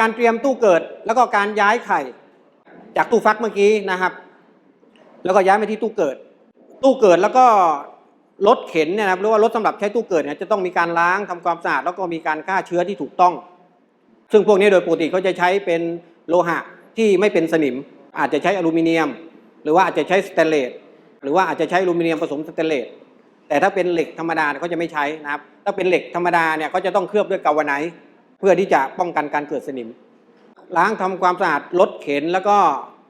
การเตรียมตู้เกิดแล้วก็การย้ายไข่ จากตู้ฟักเมื่อกี้นะครับ แล้วก็ย้ายมาที่ตู้เกิด ตู้เกิดแล้วก็รถเข็นเนี่ยนะครับหรือว่ารถสำหรับใช้ตู้เกิดเนี่ยจะต้องมีการล้างทำความสะอาดแล้วก็มีการฆ่าเชื้อที่ถูกต้อง ซึ่งพวกนี้โดยปกติเขาจะใช้เป็นโลหะที่ไม่เป็นสนิม อาจจะใช้อลูมิเนียม หรือว่าอาจจะใช้สเตนเลสหรือว่าอาจจะใช้อลูมิเนียมผสมสเตนเลสแต่ถ้าเป็นเหล็กธรรมดาเขาจะไม่ใช้นะครับ ถ้าเป็นเหล็กธรรมดาเนี่ยเขาจะต้องเคลือบด้วยกาวไนท์ เพื่อที่จะป้องกันการเกิดสนิม ล้างทำความสะอาดรถเข็น แล้วก็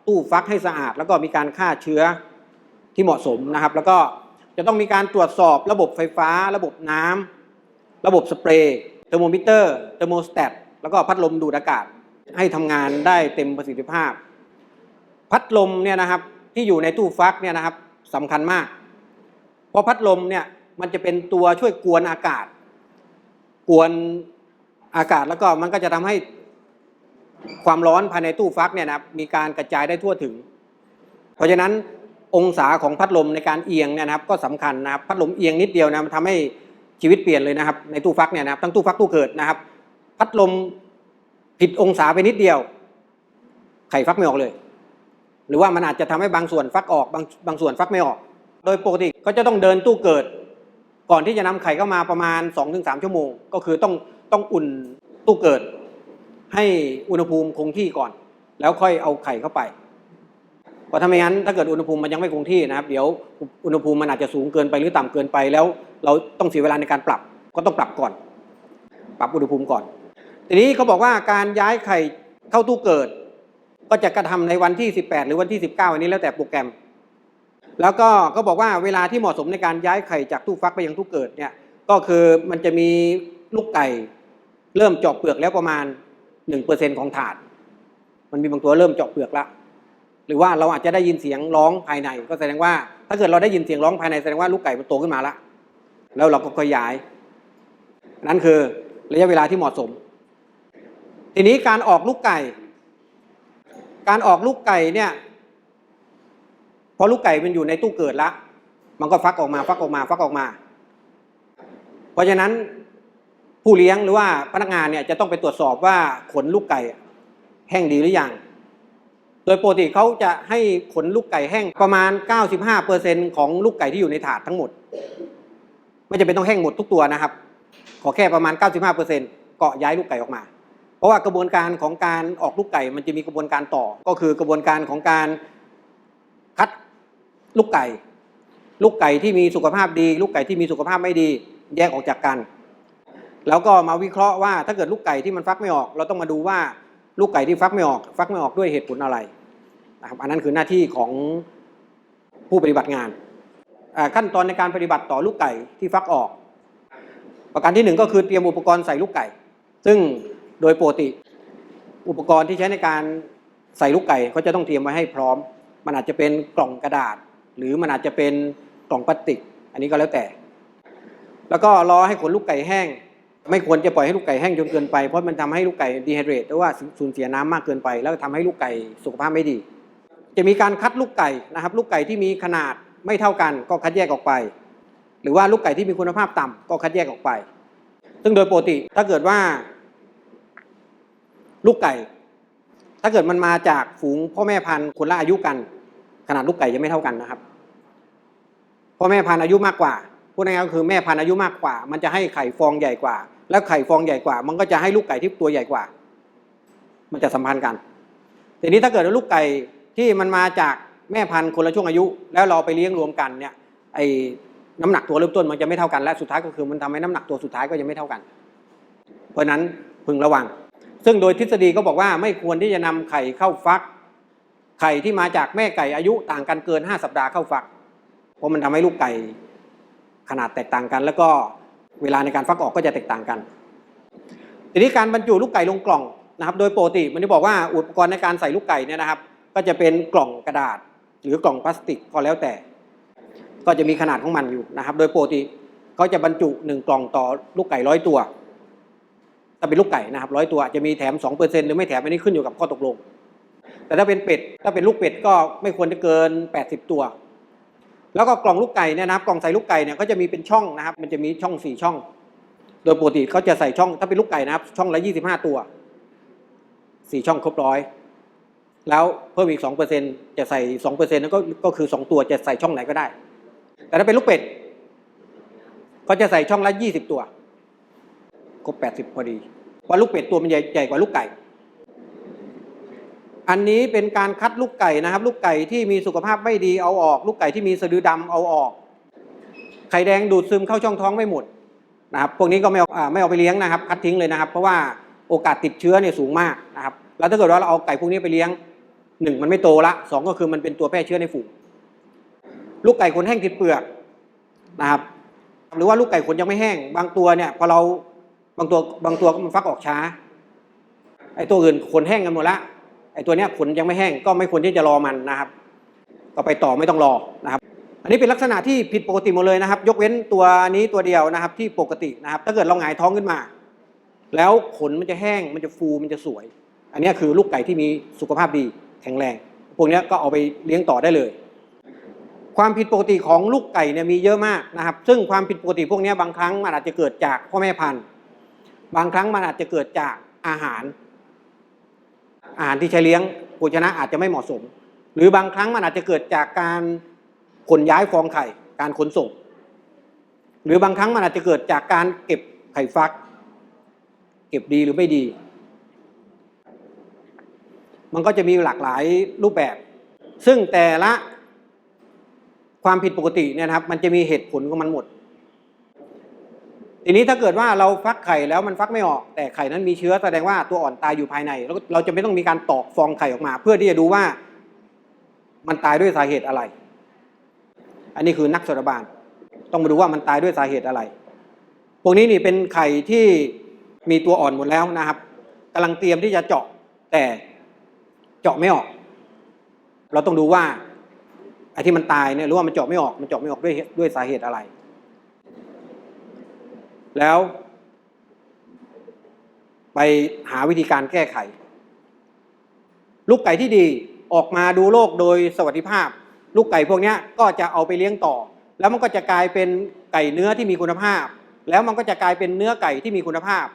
ตู้ฟักให้สะอาด แล้วก็มีการฆ่าเชื้อที่เหมาะสมนะครับ แล้วก็จะต้องมีการตรวจสอบระบบไฟฟ้า ระบบน้ำระบบสเปรย์เทอร์โมมิเตอร์เทอร์โมสแตทแล้วก็พัดลมดูดอากาศให้ทำงานได้เต็มประสิทธิภาพ พัดลมเนี่ยนะครับที่อยู่ในตู้ฟักเนี่ยนะครับสำคัญมาก เพราะพัดลมเนี่ยมันจะเป็นตัวช่วยกวนอากาศ กวน อากาศแล้วก็มันก็จะทำให้ความร้อนภายในตู้ฟักเนี่ยนะครับมีการกระจายได้ทั่วถึง เพราะฉะนั้นองศาของพัดลมในการเอียงเนี่ยนะครับก็สำคัญนะครับพัดลมเอียงนิดเดียวนะมันทำให้ชีวิตเปลี่ยนเลยนะครับ ในตู้ฟักเนี่ยนะครับทั้งตู้ฟักตู้เกิดนะครับ พัดลมผิดองศาไปนิดเดียว ไข่ฟักไม่ออกเลย หรือว่ามันอาจจะทำให้บางส่วนฟักออกบางบางส่วนฟักไม่ออก โดยปกติเขาจะต้องเดินตู้เกิด ก่อนที่จะนำไข่เข้ามาประมาณ 2-3 ชั่วโมง ก็คือต้องต้องอุ่นตู้เกิด ให้อุณหภูมิคงที่ก่อน แล้วค่อยเอาไข่เข้าไปเพราะถ้าไม่งั้นถ้าเกิดอุณหภูมิมันยังไม่คงที่นะครับ เดี๋ยวอุณหภูมิมันอาจจะสูงเกินไปหรือต่ำเกินไปแล้ว เราต้องเสียเวลาในการปรับ ก็ต้องปรับก่อน ปรับอุณหภูมิก่อน ทีนี้เขาบอกว่าการย้ายไข่เข้าตู้เกิด ก็จะกระทำในวันที่ 18 หรือวันที่ 19 อันนี้แล้วแต่โปรแกรม แล้วก็เขาบอกว่าเวลาที่เหมาะสมในการย้ายไข่จากตู้ฟักไปยังตู้เกิดเนี่ยก็คือมันจะมีลูกไก่ เริ่มเจาะเปลือกแล้วประมาณ1%ของถาด มันมีบางตัวเริ่มเจาะเปลือกละหรือว่าเราอาจจะได้ยินเสียงร้องภายใน ก็แสดงว่า ถ้าเกิดเราได้ยินเสียงร้องภายในแสดงว่าลูกไก่มันโตขึ้นมาละแล้วเราก็ค่อยย้าย นั่นคือระยะเวลาที่เหมาะสม ทีนี้การออกลูกไก่ การออกลูกไก่เนี่ย พอลูกไก่มันอยู่ในตู้เกิดแล้วมันก็ฟักออกมาฟักออกมาฟักออกมา เพราะฉะนั้นผู้เลี้ยงหรือว่าพนักงานเนี่ยจะต้องไปตรวจสอบว่าขนลูกไก่แห้งดีหรือยัง โดยปกติเขาจะให้ขนลูกไก่แห้งประมาณ 95%ของลูกไก่ที่อยู่ในถาดทั้งหมด ไม่จำเป็นต้องแห้งหมดทุกตัวนะครับ ขอแค่ประมาณ 95%เกาะย้ายลูกไก่ออกมา เพราะว่ากระบวนการของการออกลูกไก่มันจะมีกระบวนการต่อ ก็คือกระบวนการของการคัด ลูกไก่ ลูกไก่ที่มีสุขภาพดี ลูกไก่ที่มีสุขภาพไม่ดี แยกออกจากกัน แล้วก็มาวิเคราะห์ว่าถ้าเกิดลูกไก่ที่มันฟักไม่ออก เราต้องมาดูว่าลูกไก่ที่ฟักไม่ออก ฟักไม่ออกด้วยเหตุผลอะไรนะครับอันนั้นคือหน้าที่ของผู้ปฏิบัติงานขั้นตอนในการปฏิบัติต่อลูกไก่ที่ฟักออก ประการที่หนึ่งก็คือเตรียมอุปกรณ์ใส่ลูกไก่ ซึ่งโดยปกติอุปกรณ์ที่ใช้ในการใส่ลูกไก่เขาจะต้องเตรียมไว้ให้พร้อม มันอาจจะเป็นกล่องกระดาษ หรือมันอาจจะเป็นกล่องพลาสติก อันนี้ก็แล้วแต่ แล้วก็รอให้ขนลูกไก่แห้ง ไม่ควรจะปล่อยให้ลูกไก่แห้งจนเกินไปเพราะมันทำให้ลูกไก่ดีไฮเดรตหรือว่าสูญเสียน้ำมากเกินไป แล้วทำให้ลูกไก่สุขภาพไม่ดี จะมีการคัดลูกไก่นะครับ ลูกไก่ที่มีขนาดไม่เท่ากันก็คัดแยกออกไป หรือว่าลูกไก่ที่มีคุณภาพต่ำก็คัดแยกออกไป ซึ่งโดยปกติถ้าเกิดว่า ลูกไก่ ถ้าเกิดมันมาจากฝูงพ่อแม่พันธุ์คนละอายุกัน ขนาดลูกไก่จะไม่เท่ากันนะครับพ่อแม่พันธุ์อายุมากกว่าพูดง่ายๆก็คือแม่พันธุ์อายุมากกว่า มันจะให้ไข่ฟองใหญ่กว่า แล้วไข่ฟองใหญ่กว่า มันก็จะให้ลูกไก่ที่ตัวใหญ่กว่า มันจะสัมพันธ์กัน ทีนี้ถ้าเกิดว่าลูกไก่ที่มันมาจากแม่พันธุ์คนละช่วงอายุ แล้วเราไปเลี้ยงรวมกันเนี่ยไอ้น้ำหนักตัวเริ่มต้นมันจะไม่เท่ากันและสุดท้ายก็คือมันทำให้น้ำหนักตัวสุดท้ายก็จะไม่เท่ากัน เพราะฉะนั้นพึงระวัง ซึ่งโดยทฤษฎีก็บอกว่าไม่ควรที่จะนำไข่เข้าฟัก ไข่ที่มาจากแม่ไก่อายุต่างกันเกิน 5 สัปดาห์เข้าฟัก เพราะมันทำให้ลูกไก่ขนาดแตกต่างกัน แล้วก็เวลาในการฟักออกก็จะแตกต่างกัน ทีนี้การบรรจุลูกไก่ลงกล่องนะครับ โดยปกติมันจะบอกว่าอุปกรณ์ในการใส่ลูกไก่เนี่ยนะครับ ก็จะเป็นกล่องกระดาษ หรือกล่องพลาสติกก็แล้วแต่ ก็จะมีขนาดของมันอยู่นะครับ โดยปกติเขาจะบรรจุหนึ่งกล่องต่อลูกไก่ร้อยตัวถ้าเป็นลูกไก่นะครับร้อยตัวจจะมีแถม2%หรือไม่แถมอันนี้ขึ้นอยู่กับข้อตกลง แต่ถ้าเป็นเป็ดถ้าเป็นลูกเป็ดก็ไม่ควรจะเกิน 80 ตัว แล้วก็กล่องลูกไก่เนี่ยนะครับกล่องใส่ลูกไก่เนี่ยก็จะมีเป็นช่องนะครับ มันจะมีช่อง 4 ช่อง โดยปกติเขาจะใส่ช่องถ้าเป็นลูกไก่นะครับ ช่องละ 25 ตัวสี่ช่องครบร้อย แล้วเพิ่มอีกสองเปอร์เซ็นจะใส่สองเปอร์เซ็นต์ก็ก็คือสองตัวจะใส่ช่องไหนก็ได้ แต่ถ้าเป็นลูกเป็ดก็จะใส่ช่องละยี่สิบตัวครบแปดสิบพอดีว่าะลูกเป็ดตัวมันใหญ่ใหญ่กว่าลูกไก่ อันนี้เป็นการคัดลูกไก่นะครับ ลูกไก่ที่มีสุขภาพไม่ดีเอาออก ลูกไก่ที่มีสะดือดำเอาออก ไข่แดงดูดซึมเข้าช่องท้องไม่หมดนะครับพวกนี้ก็ไม่เอาไม่เอาไปเลี้ยงนะครับ คัดทิ้งเลยนะครับ เพราะว่าโอกาสติดเชื้อเนี่ยสูงมากนะครับแล้วถ้าเกิดว่าเราเอาไก่พวกนี้ไปเลี้ยงหนึ่งมันไม่โตละสองก็คือมันเป็นตัวแพร่เชื้อในฝูงลูกไก่ขนแห้งติดเปลือกนะครับ หรือว่าลูกไก่ขนยังไม่แห้ง บางตัวเนี่ยพอเราบางตัวบางตัวก็มันฟักออกช้าไอ้ตัวอื่นขนแห้งกันหมดละ อ้ตัวเนี้ยขนยังไม่แห้งก็ไม่ควรที่จะรอมันนะครับก็ไปต่อไม่ต้องรอนะครับ อันนี้เป็นลักษณะที่ผิดปกติหมดเลยนะครับ ยกเว้นตัวนี้ตัวเดียวนะครับที่ปกตินะครับ ถ้าเกิดเราหงายท้องขึ้นมา แล้วขนมันจะแห้งมันจะฟูมันจะสวย อันนี้คือลูกไก่ที่มีสุขภาพดีแข็งแรง พวกนี้ก็เอาไปเลี้ยงต่อได้เลย ความผิดปกติของลูกไก่เนี่ยมีเยอะมากนะครับ ซึ่งความผิดปกติพวกนี้บางครั้งมันอาจจะเกิดจากพ่อแม่พันธุ์ บางครั้งมันอาจจะเกิดจากอาหาร อาหารที่ใช้เลี้ยงโภชนะอาจจะไม่เหมาะสม หรือบางครั้งมันอาจจะเกิดจากการขนย้ายฟองไข่ การขนส่ง หรือบางครั้งมันอาจจะเกิดจากการเก็บไข่ฟัก เก็บดีหรือไม่ดี มันก็จะมีหลากหลายรูปแบบ ซึ่งแต่ละความผิดปกติเนี่ยนะครับ มันจะมีเหตุผลของมันหมด ทีนี้ถ้าเกิดว่าเราฟักไข่แล้วมันฟักไม่ออก แต่ไข่นั้นมีเชื้อแสดงว่าตัวอ่อนตายอยู่ภายในแล้วเราจะไม่ต้องมีการตอกฟองไข่ออกมา เพื่อที่จะดูว่ามันตายด้วยสาเหตุอะไร อันนี้คือนักสารบาลต้องมาดูว่ามันตายด้วยสาเหตุอะไร พวกนี้นี่เป็นไข่ที่มีตัวอ่อนหมดแล้วนะครับกำลังเตรียมที่จะเจาะแต่เจาะไม่ออก เราต้องดูว่าไอ้ที่มันตายเนี่ยรู้ว่ามันเจาะไม่ออกมันเจาะไม่ออกด้วยด้วยสาเหตุอะไร แล้ว ไปหาวิธีการแก้ไข ลูกไก่ที่ดีออกมาดูโลกโดยสวัสดิภาพ ลูกไก่พวกนี้ก็จะเอาไปเลี้ยงต่อ แล้วมันก็จะกลายเป็นไก่เนื้อที่มีคุณภาพ แล้วมันก็จะกลายเป็นเนื้อไก่ที่มีคุณภาพ